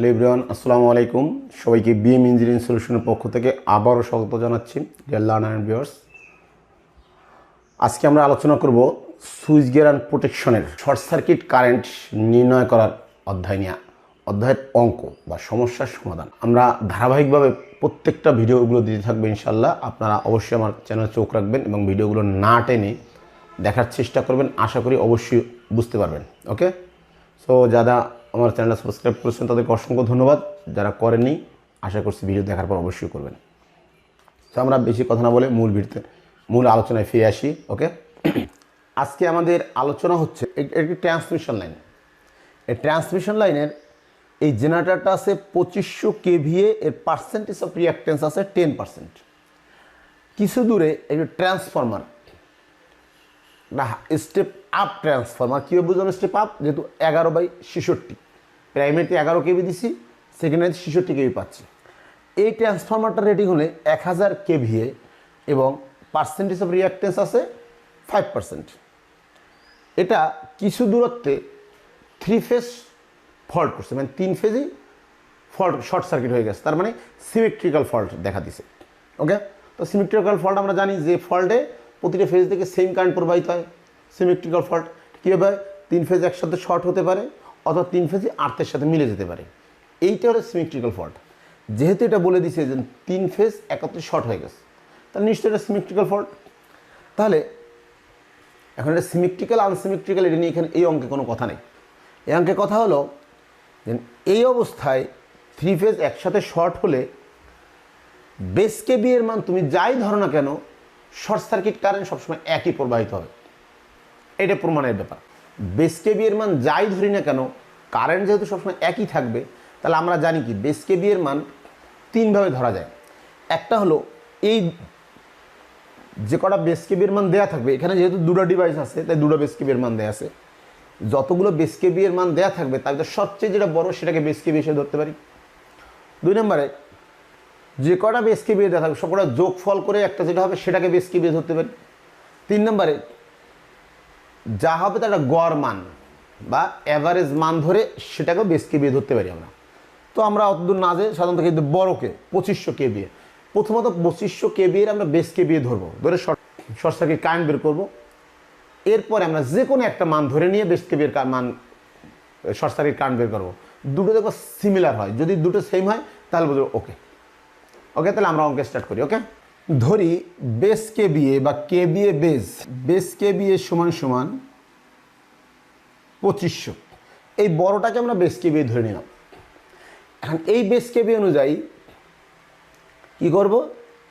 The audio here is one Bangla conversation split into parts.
হ্যালো ইব্রাহান আসসালামু আলাইকুম। সবাইকে বিএম ইঞ্জিনিয়ারিং সলিউশনের পক্ষ থেকে আবারও স্বাগত জানাচ্ছি ডিয়ার লার্নার অ্যান্ড ভিউয়ার্স আজকে আমরা আলোচনা করব সুইচ গিয়ার অ্যান্ড প্রোটেকশনের শর্ট সার্কিট কারেন্ট নির্ণয় করার অধ্যায় নিয়ে, অধ্যায়ের অঙ্ক বা সমস্যার সমাধান। আমরা ধারাবাহিকভাবে প্রত্যেকটা ভিডিওগুলো দিতে থাকব ইনশাল্লাহ আপনারা অবশ্যই আমার চ্যানেলে চোখ রাখবেন এবং ভিডিওগুলো না টেনে দেখার চেষ্টা করবেন। আশা করি অবশ্যই বুঝতে পারবেন ওকে সো যারা আমার চ্যানেলটা সাবস্ক্রাইব করেছেন, তাদেরকে অসংখ্য ধন্যবাদ। যারা করেনি আশা করছি ভিডিও দেখার পর অবশ্যই করবেন। তো আমরা বেশি কথা না বলে মূল ভিড়তে মূল আলোচনায় ফিরে আসি, ওকে? আজকে আমাদের আলোচনা হচ্ছে একটি ট্রান্সমিশন লাইন এই ট্রান্সমিশন লাইনের এই জেনারেটারটা আছে পঁচিশশো কেভিএ এর পার্সেন্টেজ অফ রিয়াক্টেন্স আছে টেন পার্সেন্ট কিছু দূরে একটি ট্রান্সফরমার না স্টেপ আপ ট্রান্সফর্মার কীভাবে বুঝলাম স্টেপ আপ যেহেতু এগারো বাই ছেষট্টি। প্রাইমারিতে এগারো কেবি দিছি সেকেন্ডারিতে ছেষট্টি কেবি পাচ্ছি। এই ট্রান্সফরমারটা রেটিং হলে এক হাজার কেভিএ এবং পার্সেন্টেজ অফ রিয়াক্টেন্স আছে ফাইভ পার্সেন্ট এটা কিছু দূরত্বে থ্রি ফেজ ফল্ট করছে মানে তিন ফেজই ফল্ট শর্ট সার্কিট হয়ে গেছে। তার মানে সিমেট্রিক্যাল ফল্ট দেখা দিছে। ওকে তো সিমেট্রিক্যাল ফল্ট আমরা জানি যে ফল্টে প্রতিটা ফেজ থেকে সেম কারেন্ট প্রবাহিত হয় সিমেট্রিক্যাল ফল্ট কীভাবে হয়? তিন ফেজ একসাথে শর্ট হতে পারে, অথবা তিন ফেজই আর্থের সাথে মিলে যেতে পারে। এইটা হলো সিমেট্রিক্যাল ফল্ট যেহেতু এটা বলে দিছে যে তিন ফেজ একত্রে শর্ট হয়ে গেছে, তাহলে নিশ্চয়ই এটা সিমেট্রিক্যাল ফল্ট তাহলে এখন এটা সিমেট্রিক্যাল আনসিমেট্রিক্যাল এটা নিয়ে এখানে এই অঙ্কে কোনো কথা নেই। এই অঙ্কে কথা হলো যে এই অবস্থায় থ্রি ফেজ একসাথে শর্ট হলে বেস কেবি এর মান তুমি যাই ধরো না কেন শর্ট সার্কিট কারেন্ট সবসময় একই প্রবাহিত হবে। এটা প্রমাণের ব্যাপার। বেস কেবি মান যাই ধরি না কেন, কারেন্ট যেহেতু সবসময় একই থাকবে, তাহলে আমরা জানি কি বেস কেবি মান তিনভাবে ধরা যায়। একটা হলো এই যে কটা বেস মান দেয়া থাকবে, এখানে যেহেতু দুটো ডিভাইস আছে, তাই দুটো বেস মান দেয়া আছে। যতগুলো বেস কেবি এর মান দেয়া থাকবে, তার সবচেয়ে যেটা বড়, সেটাকে বেস কেবি হিসেবে ধরতে পারি। দুই নম্বরে যে কটা বেস কেবি দেওয়া থাকবে সবকটা যোগ ফল করে একটা যেটা হবে সেটাকে বেস কেবি ধরতে পারি। তিন নম্বরে, যা হবে তার একটা গড় মান বা অ্যাভারেজ মান ধরে সেটাকেও বেস কেবি ধরতে পারি আমরা। তো আমরা অতদূর না যে সাধারণত কিন্তু বড়কে, পঁচিশশো কে বিয়ে। প্রথমত পঁচিশশো কে বিয়ের আমরা বেস বিয়ে ধরবো। ধরে শর্ট সার্কিট কারেন্ট বের করব। এরপরে আমরা যে কোনো একটা মান ধরে নিয়ে বেস কেবির মান শর্ট সার্কিট কারেন্ট বের করব। দুটো দেখো সিমিলার হয়। যদি দুটো সেম হয়, তাহলে বুঝব ওকে ওকে তাহলে আমরা অঙ্ক স্টার্ট করি ওকে ধরি বেস কে বিএ বা K VA base base K VA সমান সমান পঁচিশশো। এই বড়টাকে আমরা বেস কে বিএ ধরে নিলাম। এখন এই বেস কে বি অনুযায়ী কি করব?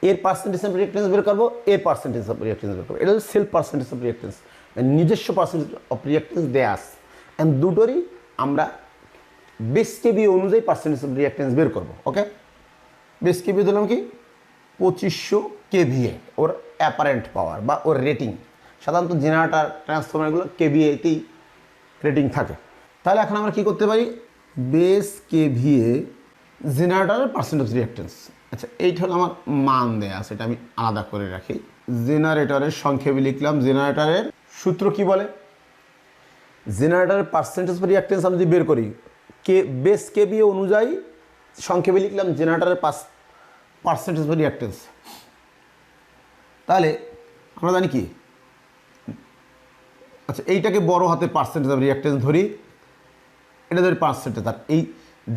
এর পার্সেন্টেজ অফ রিয়াক্টেন্স বের করব, এর পার্সেন্টেজ অফ রিয়াক্টেন্স বের করব। এটা হচ্ছে সেলফ পার্সেন্টেজ অফ রিয়াক্টেন্স নিজস্ব পার্সেন্টেজ অফ রিয়াক্টেন্স দেয়া আছে। অ্যান্ড দুটোরই আমরা বেস কেবি অনুযায়ী পার্সেন্টেজ অফ রিয়াক্টেন্স বের করব ওকে বেস কেবি দিলাম কি? পঁচিশশো কেভিএ, ওর অ্যাপারেন্ট পাওয়ার বা ওর রেটিং সাধারণত জেনারেটার ট্রান্সফরমারগুলো কেভিএতেই রেটিং থাকে। তাহলে এখন আমরা কি করতে পারি? বেস কেভিএ জেনারেটরের পার্সেন্ট অফ রিয়াক্টেন্স আচ্ছা এইটা হলো আমার মান দেয়া আছে, এটা আমি আলাদা করে রাখি। জেনারেটরের সংক্ষেপে লিখলাম জেনারেটরের সূত্র কি বলে? জেনারেটরের পার্সেন্টেজ রিয়াক্টেন্স আমি যদি বের করি, কে বেস কেভিএ অনুযায়ী সংক্ষেপে লিখলাম জেনারেটারের পাস পার্সেন্টেজ অফ রিয়াক্টেন্স তাহলে আমরা জানি কি? আচ্ছা এইটাকে বড় হাতে পার্সেন্টেজ অফ রিয়াক্টেন্স ধরি। এটা ধরি পার্সেন্টেজ আর এই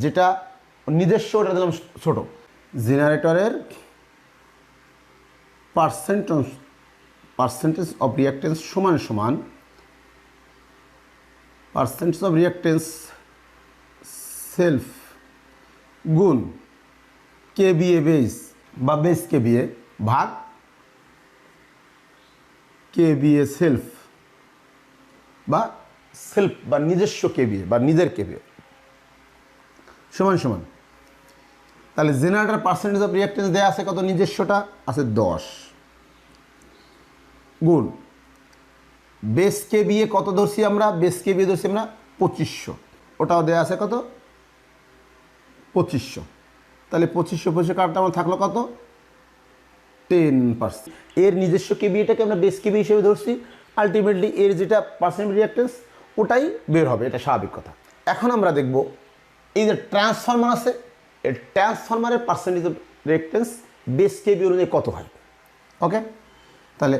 যেটা নিজস্ব ওটা দিলাম ছোট। জেনারেটরের পার্সেন্ট পার্সেন্টেজ অফ রিয়াক্টেন্স সমান সমান পার্সেন্টেজ অফ রিয়াক্টেন্স সেলফ গুণ কে বিএ বেস বা বেস কে বিএ ভাগ কে বিএ সেলফ বা সেলফ বা নিজস্ব কে বিএ বা নিজের কে বিএ সমান সমান। তাহলে জেনারেটার পার্সেন্টেজ অফ রিয়াক্টেন্স দেওয়া আছে কত? নিজস্বটা আছে দশ। গুণ বেস কে বিয়ে কত ধরছি আমরা? বেস কে বিয়ে ধরছি আমরা পঁচিশশো। ওটাও দেওয়া আছে কত? পঁচিশশো। তাহলে পঁচিশশো পঁচিশশো কার্ডটা আমার থাকল কত? টেন পার্সেন্ট এর নিজস্ব কেবিএটাকে আমরা বেস কেবি হিসেবে ধরছি। আলটিমেটলি এর যেটা পার্সেন্ট রিয়াক্টেন্স ওটাই বের হবে, এটা স্বাভাবিক কথা। এখন আমরা দেখব, এই যে ট্রান্সফরমার আছে, এর ট্রান্সফরমারের percentage of reactance base KVA অনুযায়ী কত হয়? ওকে তাহলে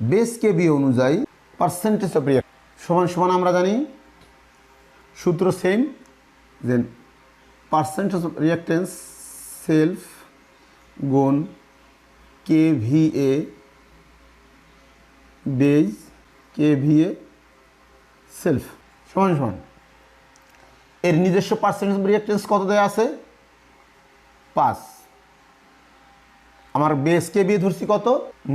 বেস কেবি অনুযায়ী পার্সেন্টেজ অফ রিয়েক্ট সমান সমান আমরা জানি, সূত্র সেম যে পার্সেন্টেজ অফ রিয়াক্টেন্স সেলফ গুণ K V A base K V A self সমান সমান। এর নিজস্ব পার্সেন্টেজ অফ রিয়াক্টেন্স কত দেওয়া আছে? পাঁচ। আমার বেস কে বিয়ে ধরছি কত?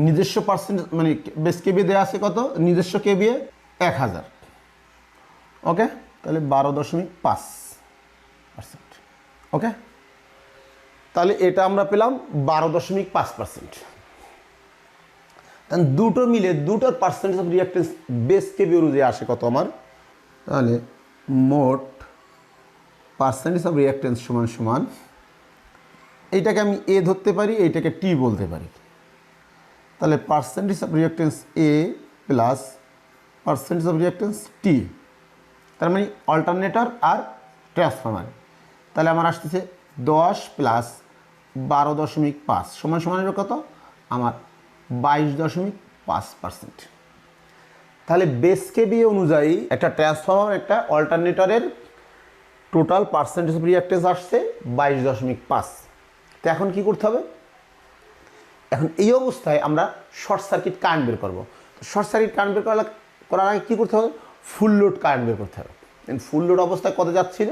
নিজস্ব পার্সেন্ট মানে বেস কে বিয়ে দেওয়া আছে কত? নিজস্ব কে বিয়ে এক হাজার। ওকে? তাহলে বারো দশমিক পাঁচ। পার্সেন্ট ওকে তাহলে এটা আমরা পেলাম বারো দশমিক পাঁচ পার্সেন্ট তাহলে দুটো মিলে, দুটোর percentage of reactance base KVA অনুযায়ী আসে কত আমার? তাহলে মোট পার্সেন্টেজ অফ রিয়াক্টেন্স সমান সমান, এইটাকে আমি এ ধরতে পারি, এইটাকে টি বলতে পারি। তাহলে percentage of reactance A plus percentage of reactance T তার মানে অল্টারনেটর আর ট্রান্সফরমার তাহলে আমার আসতেছে দশ প্লাস বারো দশমিক পাঁচ। সমান সমান কত? আমার বাইশ দশমিক পাঁচ পার্সেন্ট তাহলে বেস কেবি অনুযায়ী একটা ট্রান্সফরমার একটা অল্টারনেটরের টোটাল পার্সেন্টেজ রিয়াক্টেন্স আসছে বাইশ দশমিক পাঁচ। তো এখন কি করতে হবে? এখন এই অবস্থায় আমরা শর্ট সার্কিট কারেন্ট বের করব। শর্ট সার্কিট কারেন্ট বের করা করার আগে কী করতে হবে? ফুল লোড কারেন্ট বের করতে হবে। ফুল লোড অবস্থায় কত যাচ্ছিল?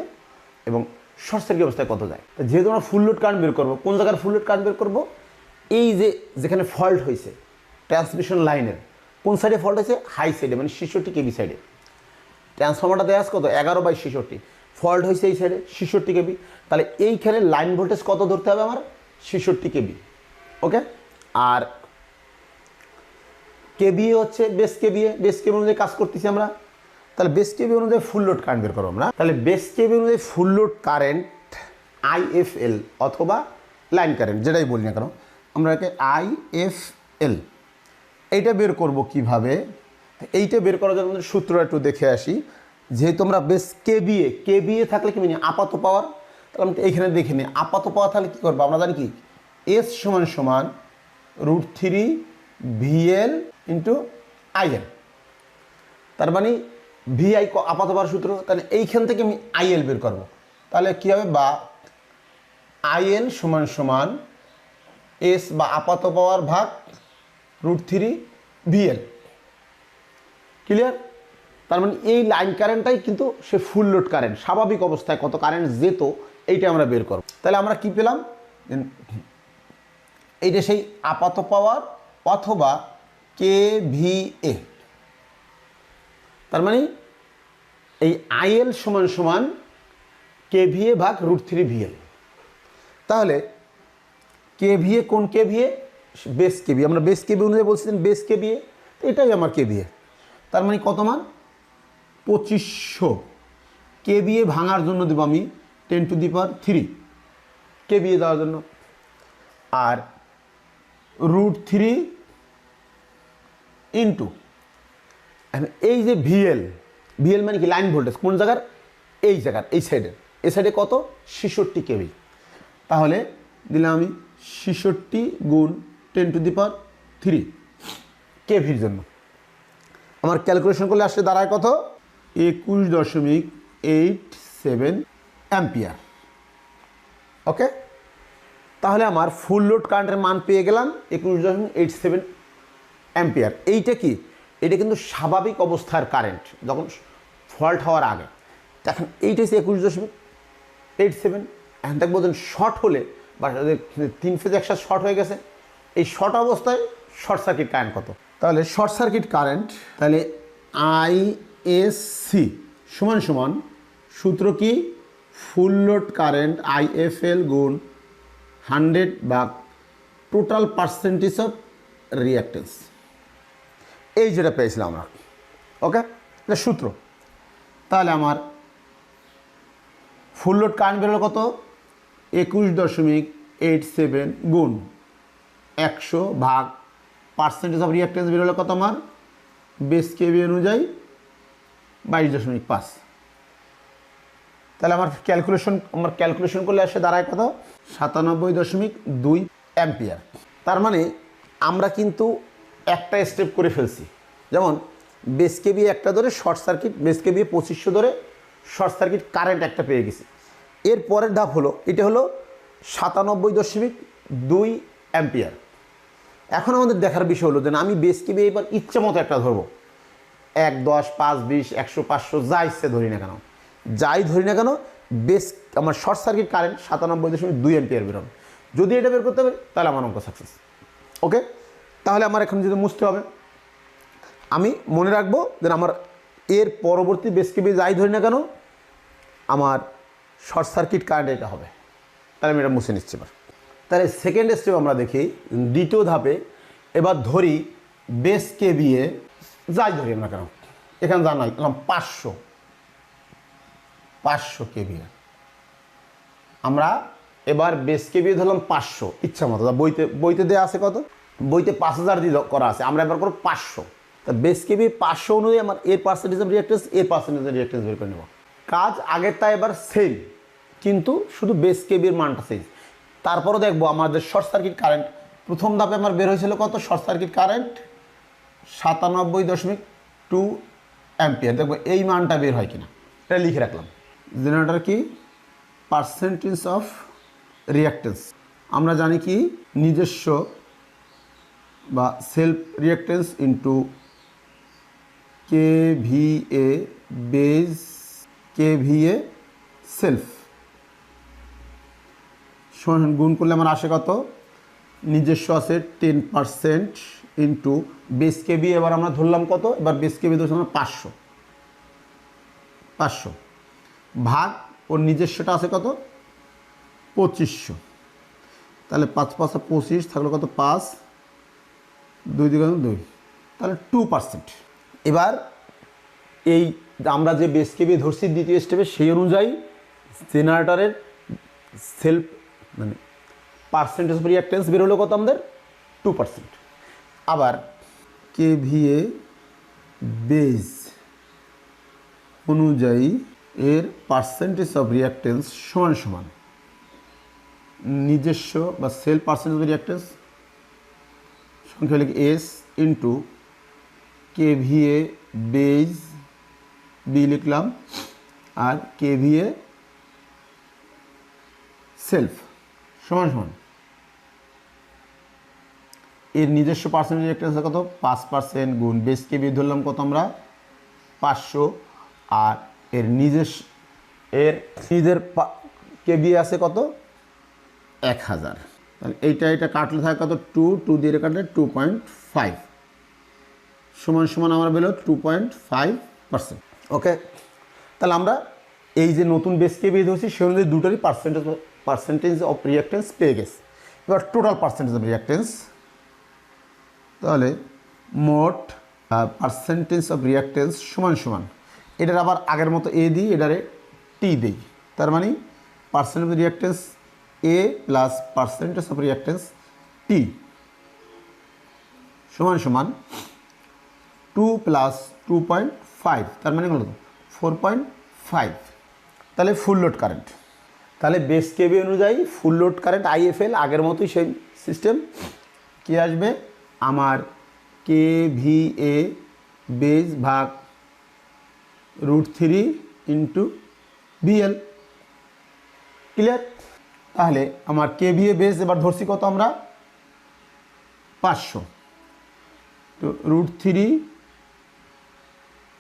এবং শর্ট সার্কিট অবস্থায় কত যায়? যেহেতু আমরা ফুল লোড কারেন্ট বের করব, কোন জায়গার ফুল লোড কারেন্ট বের করব? এই যে, যেখানে ফল্ট হয়েছে ট্রান্সমিশন লাইনের কোন সাইডে ফল্ট হয়েছে? হাই সাইডে মানে ছেষট্টি কেবি সাইডে ট্রান্সফর্মারটা দেওয়া আছে কত? এগারো বাই ছেষট্টি। ফল্ট হয়েছে এই সাইডে ছেষট্টি কেবি। তাহলে এইখানে লাইন ভোল্টেজ কত ধরতে হবে আমার? ছেষট্টি কেবি। ওকে আর কেবিএ হচ্ছে বেস কেবিএ বেস কেবি অনুযায়ী কাজ করতেছি আমরা। তাহলে বেস কেবি অনুযায়ী ফুল লোড কারেন্ট বের করব আমরা। তাহলে বেস কেবি অনুযায়ী ফুল লোড কারেন্ট আইএফএল অথবা লাইন কারেন্ট যেটাই বলি না কেন, আমরা একে আইএফএল এইটা বের করব কীভাবে? এইটা বের করার জন্য আমাদের সূত্র একটু দেখে আসি। যেহেতু আমরা বেশ কেবিএ কেবিএ থাকলে কি মানে আপাত পাওয়ার তাহলে আমরা এইখানে দেখে নিই। আপাত পাওয়ার তাহলে কী করব? আমরা জানি কি? এস সমান সমান root three VL into IL তার মানে ভিআই আপাত পাওয়ার সূত্র, তাহলে এইখান থেকে আমি আইএল বের করব। তাহলে কী হবে? বা আইএল সমান সমান এস বা আপাত পাওয়ার ভাগ রুট থ্রি ভিএল। ক্লিয়ার? তার মানে এই লাইন কারেন্টটাই কিন্তু সে ফুল লোড কারেন্ট। স্বাভাবিক অবস্থায় কত কারেন্ট যেত, এইটা আমরা বের করব। তাহলে আমরা কি পেলাম? এইটা সেই আপাত পাওয়ার অথবা কে ভি এ। তার মানে এই আইএল সমান সমান কে ভিএ ভাগ রুট থ্রি ভিএল তাহলে কে ভিএ কোন কে ভিএ বেস কেবি আমরা বেস কেবি অনুযায়ী বলছিলেন বেস তো এটাই আমার কে কেবিএ তার মানে কত মান? পঁচিশশো। কে কেবিএ ভাঙার জন্য দেবো আমি ten to the power three K KVA দেওয়ার জন্য। আর রুট থ্রি ইন্টু এই যে ভিএল ভিএল মানে কি? লাইন ভোল্টেজ কোন জায়গার? এই জায়গার, এই সাইডের এই সাইডে কত? ছেষট্টি কেবি তাহলে দিলাম আমি ছেষট্টি গুণ ten to the power three কেভির জন্য। আমার ক্যালকুলেশন করলে আসলে দাঁড়ায় কত? একুশ দশমিক এইট সেভেন অ্যাম্পিয়ার ওকে তাহলে আমার ফুল লোড কারেন্টের মান পেয়ে গেলাম একুশ দশমিক এইট সেভেন অ্যাম্পিয়ার এইটা কি? এটা কিন্তু স্বাভাবিক অবস্থার কারেন্ট যখন ফল্ট হওয়ার আগে। এখন এইটা হচ্ছে একুশ দশমিক এইট সেভেন এখন দেখব শর্ট হলে, বা তিন ফেজ একসাথে শর্ট হয়ে গেছে। এই শর্ট অবস্থায় শর্ট সার্কিট কারেন্ট কত? তাহলে শর্ট সার্কিট কারেন্ট তাহলে আই এস সি সমান সমান সূত্র কি? Full load current I F L গুণ হান্ড্রেড বা টোটাল পার্সেন্টেজ অফ রিয়াক্টেন্স এই যেটা পেয়েছিলাম আমরা। ওকে এটা সূত্র। তাহলে আমার ফুল লোড কারেন্ট বেরোলো কত? একুশ দশমিক এইট সেভেন গুণ একশো ভাগ পার্সেন্টেজ অফ রিয়াক্টেন্স বেরোলো কত আমার? বেস কেবি অনুযায়ী বাইশ দশমিক পাঁচ। তাহলে আমার ক্যালকুলেশন আমার ক্যালকুলেশন করলে আসে দাঁড়ায় কত? সাতানব্বই দশমিক দুই অ্যাম্পিয়ার। তার মানে আমরা কিন্তু একটা স্টেপ করে ফেলছি। যেমন বেস কেবি একটা ধরে শর্ট সার্কিট বেস কেবি পঁচিশশো ধরে শর্ট সার্কিট কারেন্ট একটা পেয়ে গেছি। এর পরের ধাপ হলো, এটা হলো সাতানব্বই দশমিক দুই অ্যাম্পিয়ার। এখন আমাদের দেখার বিষয় হলো যে আমি বেস কেবি এবার ইচ্ছে মতো একটা ধরবো। এক, দশ, পাঁচ, বিশ, একশো, পাঁচশো, যা ইচ্ছে ধরি না কেন। যাই ধরি না কেন বেস আমার শর্ট সার্কিট কারেন্ট সাতানব্বই দশমিক দুই এম্পিয়ার বেরোবে যদি এটা বের করতে হবে তাহলে আমার অঙ্ক সাকসেস ওকে তাহলে আমার এখন যদি মুছতে হবে, আমি মনে রাখব যে আমার এর পরবর্তী বেস কেবি যাই ধরি না কেন, আমার শর্ট সার্কিট কারেন্ট এটা হবে। তাহলে আমি এটা মুছে নিচ্ছি এবার। তাহলে সেকেন্ড স্টেপ আমরা দেখি, দ্বিতীয় ধাপে এবার ধরি বেস কেবিএ যাই ধরি আমরা কেন, এখানে জানালাম পাঁচশো। পাঁচশো কেবিএ আমরা এবার বেস কেবি ধরলাম পাঁচশো, ইচ্ছা মতো। বইতে বইতে দেওয়া আছে কত? বইতে পাঁচ হাজার দিয়ে করা আছে। আমরা এবার করব পাঁচশো। তা বেস কেবি পাঁচশো অনুযায়ী আমার এর পার্সেন্টেজ অফ রিয়াক্টেন্স এর পার্সেন্টেজ অফ রিয়াক্টেন্স বের করে নেব। কাজ আগের তা এবার সেম কিন্তু শুধু বেস কেবির মানটা সেম তারপরও দেখব আমাদের শর্ট সার্কিট কারেন্ট প্রথম ধাপে আমার বের হয়েছিল কত? শর্ট সার্কিট কারেন্ট সাতানব্বই দশমিক টু অ্যাম্পিয়ার দেখব এই মানটা বের হয় কিনা। এটা লিখে রাখলাম। জেনারেটার কি? পার্সেন্টেজ অফ রিয়াক্টেন্স আমরা জানি কি? নিজস্ব বা self reactance into K V A base K V A self গুণ করলে আমার আসে কত? নিজস্ব আছে ten percent into base K KVA এবার আমরা ধরলাম কত? এবার বেস কে কেবি ধরছি আমরা পাঁচশো। পাঁচশো। ভাগ ওর নিজস্বটা আছে কত? পঁচিশশো। তাহলে পাঁচ পাঁচা পঁচিশ থাকল কত? পাঁচ। দুই দিকে দুই। তাহলে টু পার্সেন্ট এবার এই আমরা যে বেস কেবি ধরছি দ্বিতীয় স্টেপে সেই অনুযায়ী জেনারেটরের সেলফ মানে পার্সেন্টেজ অফ রিয়াক্টেন্স বেরোলো কত আমাদের? টু পার্সেন্ট আবার কে ভিএ বেজ অনুযায়ী এর পার্সেন্টেজ অফ রিয়াক্টেন্স সমান সমান। নিজস্ব বা সেল পার্সেন্টেজ অফ রিয়াক্টেন্স সংখ্যা লিখি S into K VA base B লিখলাম আর কে ভিএ সেলফ সমান সমান এর নিজস্ব পার্সেন্টেজ রিয়াক্টেন্স কত? পাঁচ পার্সেন্ট গুণ বেস কেবি ধরলাম কত আমরা? পাঁচশো। আর এর নিজস্ব, এর নিজের কেবি আছে কত? এক হাজার। তাহলে এইটা এটা কাটলে থাকে কত? টু টু দিয়ে কাটলে টু পয়েন্ট ফাইভ সমান সমান আমার বেরো two point five percent okay তাহলে আমরা এই যে নতুন বেস কেবি ধরছি সে অনুযায়ী দুটোরই পার্সেন্টেজ পার্সেন্টেজ অফ রিয়াক্টেন্স পেয়ে গেছে। এবার টোটাল পার্সেন্টেজ অফ রিয়াক্টেন্স তাহলে মোট পার্সেন্টেজ অফ রিয়াক্টেন্স সমান সমান। এটার আবার আগের মতো এ দিই, এটারে টি দিই। তার মানে percentage of reactance A plus percentage of reactance T সমান সমান two plus two point five তার মানে কত ফোর পয়েন্ট ফাইভ তাহলে ফুল লোড কারেন্ট তাহলে বেস কেবি অনুযায়ী ফুল লোড কারেন্ট আইএফএল আগের মতোই সেই সিস্টেম কী আসবে? আমার কে ভি এ বেজ ভাগ root three into BL clear তাহলে আমার কে ভি এ বেজ এবার ধরছি কত আমরা? পাঁচশো। তো রুট থ্রি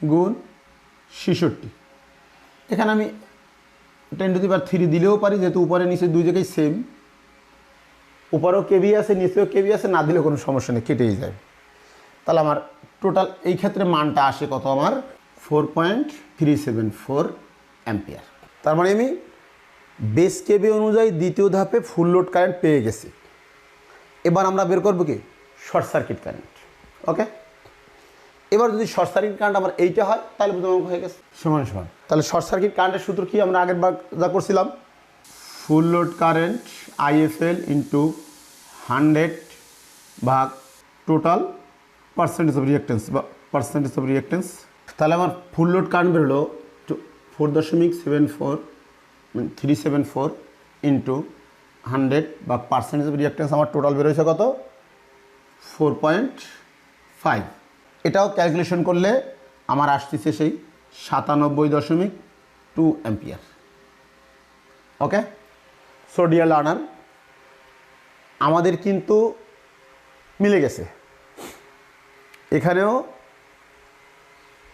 গুণ ছেষট্টি। এখানে আমি ten to the power three দিলেও পারি, যেহেতু উপরে নিচে দুই জায়গায় সেম উপরেও কে কেবি আছে, নিচেও কে কেবি আছে, না দিলে কোনো সমস্যা নেই, কেটেই যায়। তাহলে আমার টোটাল এই ক্ষেত্রে মানটা আসে কত আমার? Four point three seven four ampere তার মানে আমি বেস কেবি অনুযায়ী দ্বিতীয় ধাপে ফুল লোড কারেন্ট পেয়ে গেছি। এবার আমরা বের করব কি? শর্ট সার্কিট কারেন্ট ওকে এবার যদি শর্ট সার্কিট কারেন্ট আমার এইটা হয় তাহলে অঙ্ক হয়ে গেছে। সমান সমান। তাহলে শর্ট সার্কিট কারেন্টের সূত্র কি? আমরা আগের বার যা করছিলাম। Full load current IFL into hundred ভাগ টোটাল পার্সেন্টেজ অফ রিয়াক্টেন্স বা পার্সেন্টেজ অফ রিয়াক্টেন্স তাহলে আমার ফুল লোড কারেন্ট বেরোলো ফোর দশমিক seven four three seven four into hundred বা পার্সেন্টেজ অফ রিয়াক্টেন্স আমার টোটাল বেরোয়েছে কত? ফোর পয়েন্ট ফাইভ এটাও ক্যালকুলেশন করলে আমার আসতেছে সেই সাতানব্বই দশমিক two ampere okay so dear learner আমাদের কিন্তু মিলে গেছে। এখানেও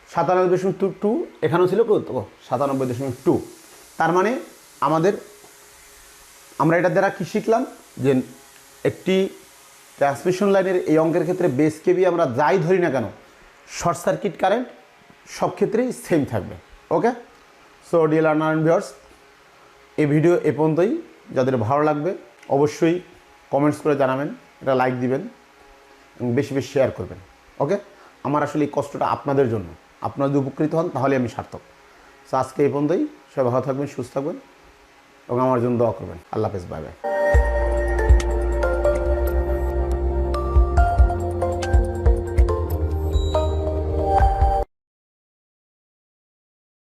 সাতানব্বই দশমিক টু টু এখানেও ছিল কত সাতানব্বই দশমিক টু তার মানে আমাদের, আমরা এটা দ্বারা কী শিখলাম? যে একটি ট্রান্সমিশন লাইনের এই অঙ্কের ক্ষেত্রে বেস কেবি আমরা যাই ধরি না কেন শর্ট সার্কিট কারেন্ট সব ক্ষেত্রেই সেম থাকবে okay so learner and viewers এই ভিডিও এ পর্যন্তই। যাদের ভালো লাগবে, অবশ্যই কমেন্টস করে জানাবেন এটা লাইক দিবেন, এবং বেশি বেশি শেয়ার করবেন ওকে আমার আসলে এই কষ্টটা আপনাদের জন্য। আপনারা যদি উপকৃত হন, তাহলে আমি সার্থক। সো আজকে এই পর্যন্তই। সবাই ভালো থাকবেন সুস্থ থাকবেন এবং আমার জন্য দোয়া করবেন। আল্লাহ হাফেজ বাই বাই